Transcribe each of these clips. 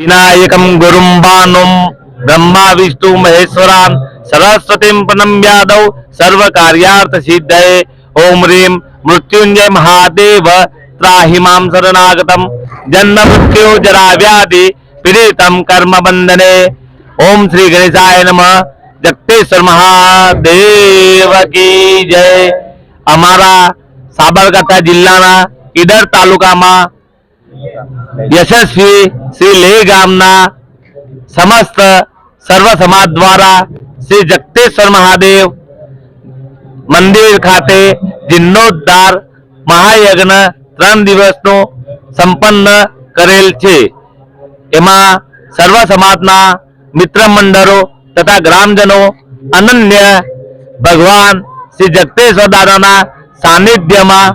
विनायक गुरु बानुम ब्रह्मा विष्णु महेश्वरा सरस्वती प्रणम यादव सर्व कार्यार्थ सिद्ध ओम रीम मृत्युंजय महादेव त्राही मं शरणागत। जन्म मृत्यु जरा व्याधि पीड़ित कर्म बंदने ओम श्री गणेशाय नम। जगतेश्वर महादेव की जय। अमरा અમારા जिला જિલ્લાના तालुका તાલુકામાં યશસ્વી શ્રી લે ગામના સમસ્ત સર્વ સમાજ દ્વારા શ્રી જગતેશ્વર મહાદેવ મંદિર ખાતે જીર્ણોદ્ધાર મહાયજ્ઞ ત્રણ દિવસનું સંપન્ન કરેલ છે એમાં સર્વ સમાજના મિત્ર મંડળો તથા ગ્રામજનો અનન્ય ભગવાન શ્રી જગતેશ્વર દાદાના સાનિધ્યમાં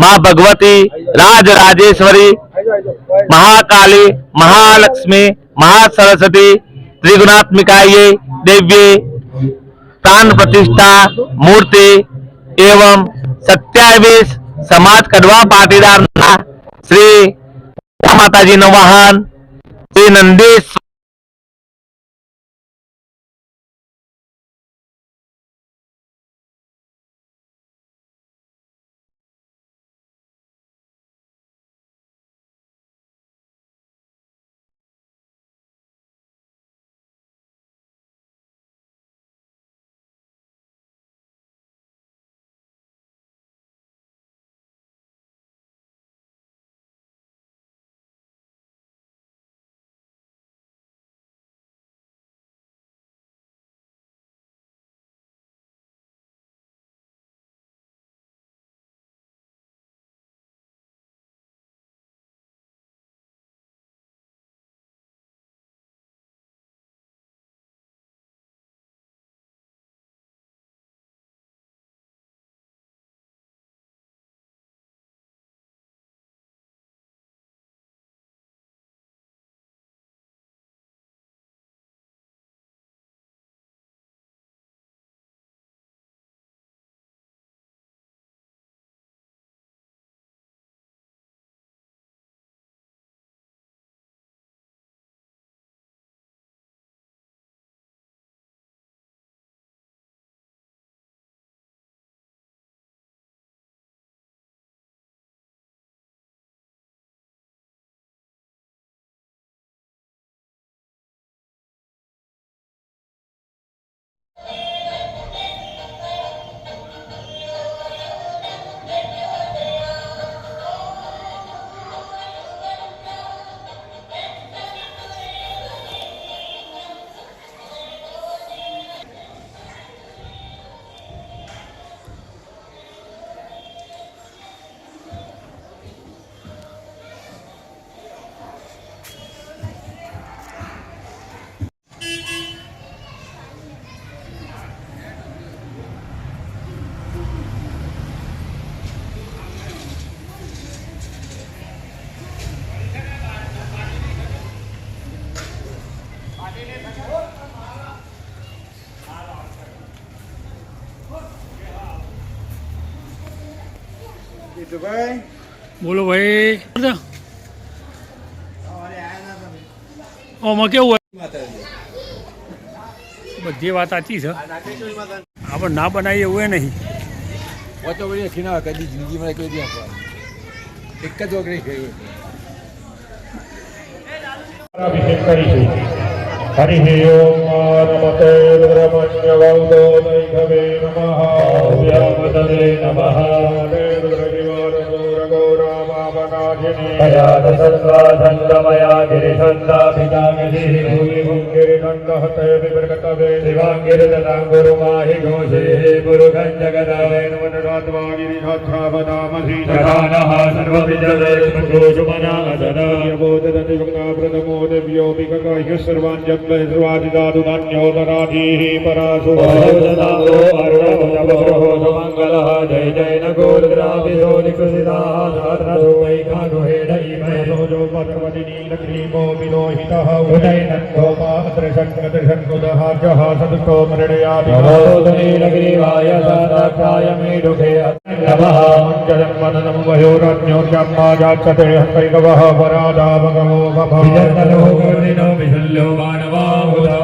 माँ भगवती, राज राजेश्वरी, महाकाली, महालक्ष्मी, महासरस्वती, त्रिगुणात्मिकाये देवी प्राण प्रतिष्ठा, मूर्ति एवं सत्यावीस समाज कड़वा पाटीदार श्री माता जी नो श्री नंदीश બોલો ભાઈ. ઓમાં કેવું હોય? બધી વાત સાચી છે. આપણે ના બનાવીએ એવું એ નહીં. વચ્ચે વળી ખીના કદી જિંદગીમાં કોઈ દી આપવા. એક જ વગર ગયું અભિષેક કરીશું હરિ ઓમ નમતે નમઃ. વ્યામતદે નમઃ. अजातसत्त्वासङ्गमया गिरिसन्दाभितामिभिः भूमिभुं गिरिनन्दहतय विवर्गतवे शिवाङ्गिरिदतां गुरुमाहि घोषेः पुरुखं जगदावै नमनुरात्मा गिरिधात्रावदामधि जगानः सर्वविद्यदेशुमना असदोदतिभक्ताप्रथमो दिव्योऽपिककाह्यः सर्वान् जय जय न विदो निकृतिदाधो वै कानुहेडैमो जो भगवदिनी लक्ष्मीमो विलोहितः उदयनन्दोपात्रशङ्कतिशङ्कुदहार्जः सदुतो विशल्यो मानवाहुदा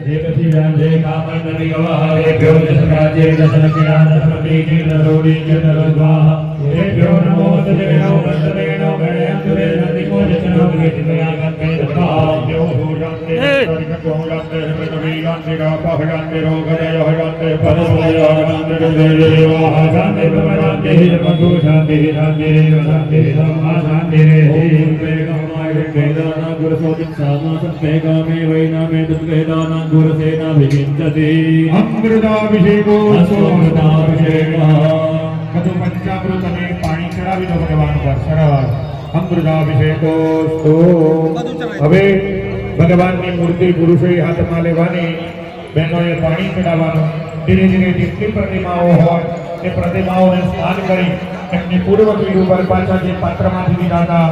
जय जय जय पृथ्वीराज जय कामन्दविगवाहेभ्यो दशराज्ये दशलक्ष्म्या दशप्रतीकीर्णरोडी चन्द्रद्वाः देव्यो नमो दशवेणो वन्दवेणो गणयन्तुरे द्वेषितया गन्धे दत्ताभ्यो અમૃતાભિષેકો અમૃતાભિષેક બધું પંચામૃત અને પાણી ચડાવી દો ભગવાન પર સરસ અમૃતાભિષેકો હવે ભગવાનની મૂર્તિ પુરુષોએ હાથમાં લેવાની બહેનોએ પાણી ચડાવવાનું ધીરે ધીરે જેટલી પ્રતિમાઓ હોય તે પ્રતિમાઓને સ્નાન કરી એમની પૂર્વ પીઠ ઉપર પાછા જે પાત્રમાંથી લીધા હતા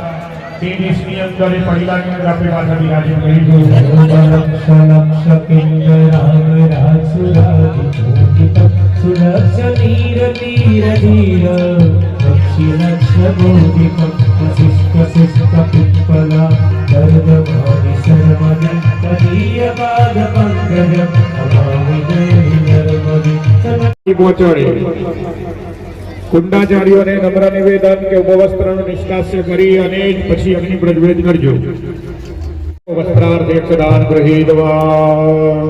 તે દેશની અંદર એ પડીલાની અંદર આપણે પાછા વિરાજિત કરીશું સુરક્ષ ધીર ધીર ધીર લક્ષી લક્ષ બોધિકમ વસિષ્ઠ શિષ્ટ પિપ્પલા દર્દ ભાવિ સર્વદ તદીય પાદ પંકજ અભાવિ દેહી નર્મદિ પહોંચાડે કુંડાચાર્યોને નમ્ર નિવેદન કે ઉપવસ્ત્રનું નિષ્કાસ્ય કરી અને જ પછી અગ્નિ પ્રજ્વલિત કરજો વસ્ત્રાર્થે દાન ગૃહીતવા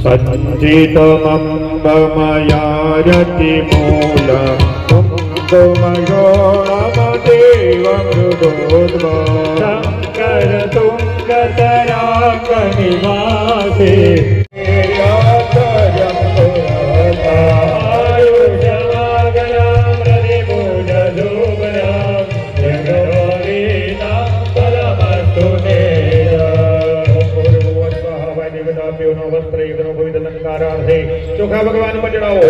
સંચિતમંબમયારતિ મૂલ તુમ ગોળમ દેવમ ગોદમ શંકર તુંગતરાક નિવાસે ચોખા ભગવાન પર ચડાવો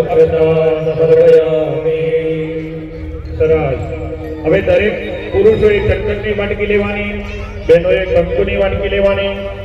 સરસ. હવે દરેક પુરુષોએ ચંદનની વાટકી લેવાની બહેનોએ કંકુની વાટકી લેવાની.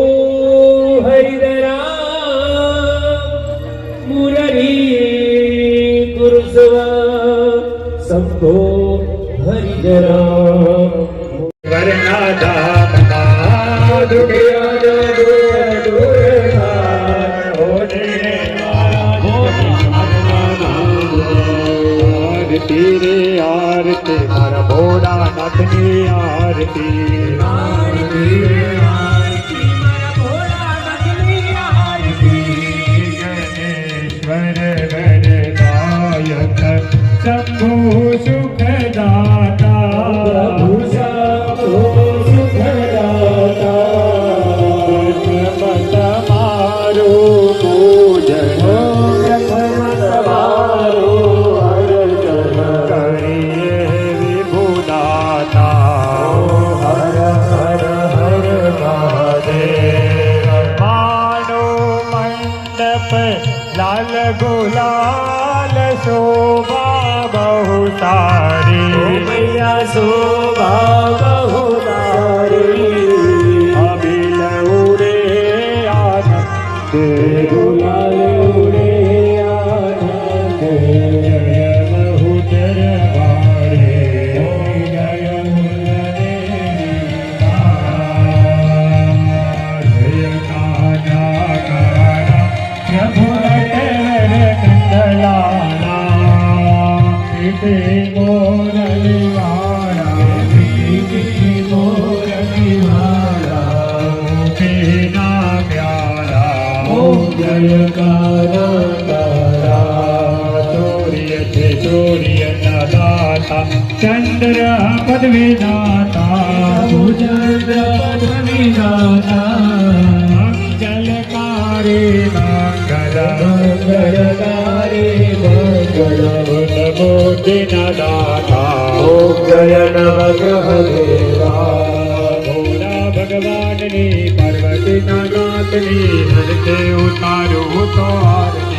ભક્તો હરિજરા વરનાદા દુખિયા આરતી રે આરતી મારા આરતી Oh. તારે મંગલ તારે મંગલ નમો દિના દાતા ઓમ જય નવ ગ્રહ દેવા ભગવાનની પાર્વતીના નાથની હરતે ઉતારું તો આરતી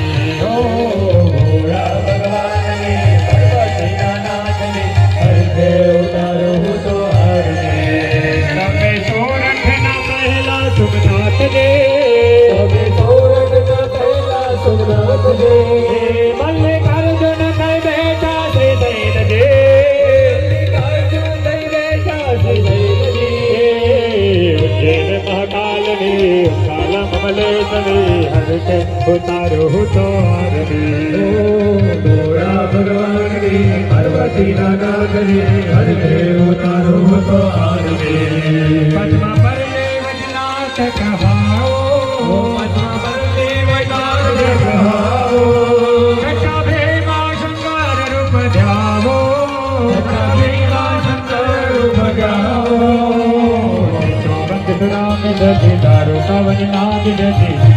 ઉતારો તો ગોરા ભગવાન પાર્વતી ના નાગરે હરે ઉતારો તો આરવે પદ્મ પરલે વજના કહો दारू का बजना दे दे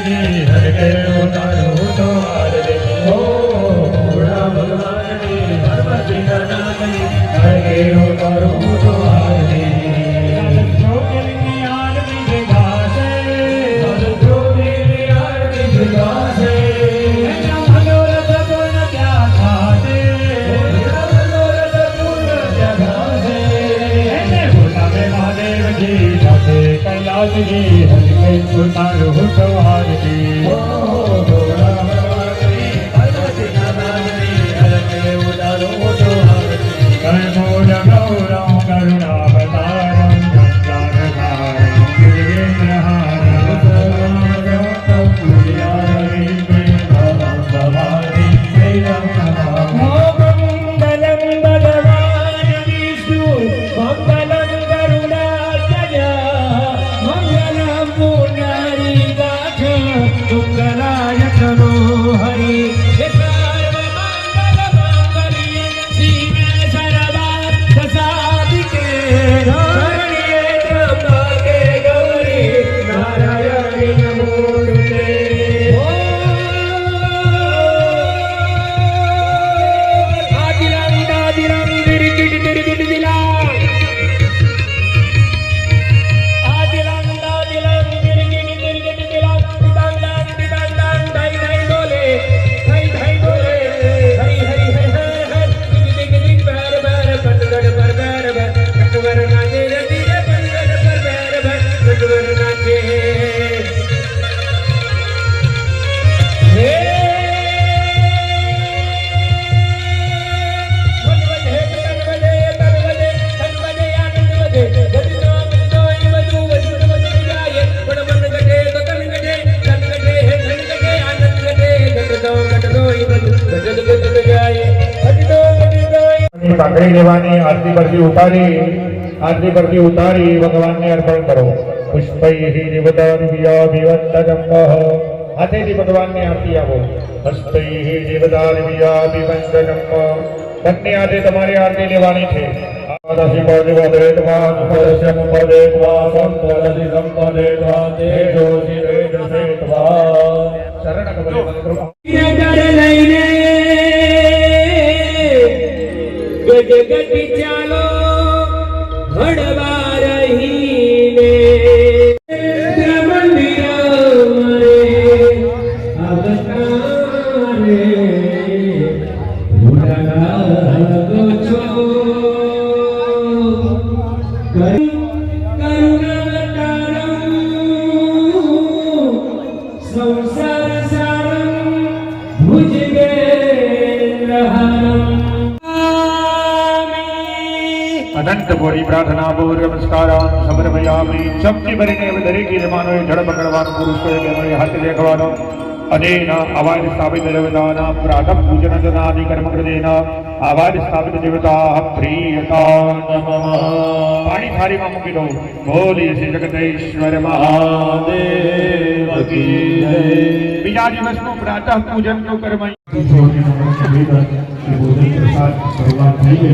हर हर જી સાથે કૈલાસજી હરિ કૈ ઉતાર હું સવાર જી ભાખરી લેવાની આરતી પરથી ઉતારી આરતી પરથી ઉતારી ભગવાનને અર્પણ કરો પુષ્પૈ દેવદારિવ્યાભિવંદનમ હાથેથી ભગવાનની આરતી આપો હસ્તૈ દેવદારિવ્યાભિવંદનમ બંને હાથે તમારી આરતી લેવાની છે આદાસી જગત ચાલો ઘડવા રહીને. અનંત કોરી પ્રાર્થના પૂર્વ નમસ્કારાન સમર્પયામિ શક્તિ ભરીને હવે દરેક યજમાનોએ જળ પકડવાનું પુરુષોએ બહેનોએ હાથ દેખવાનો અનેન અવાજ સ્થાપિત દેવતાના પ્રાતઃ પૂજન જનાદિ કર્મ કૃતેન અવાજ સ્થાપિત દેવતા પ્રિયતા નમઃ પાણી થાળીમાં મૂકી દો બોલીએ શ્રી જગતેશ્વર મહાદેવ કી જય બીજા દિવસનું પ્રાતઃ પૂજનનું કર્મ ભોજન પ્રસાદ શરૂઆત થઈ ગઈ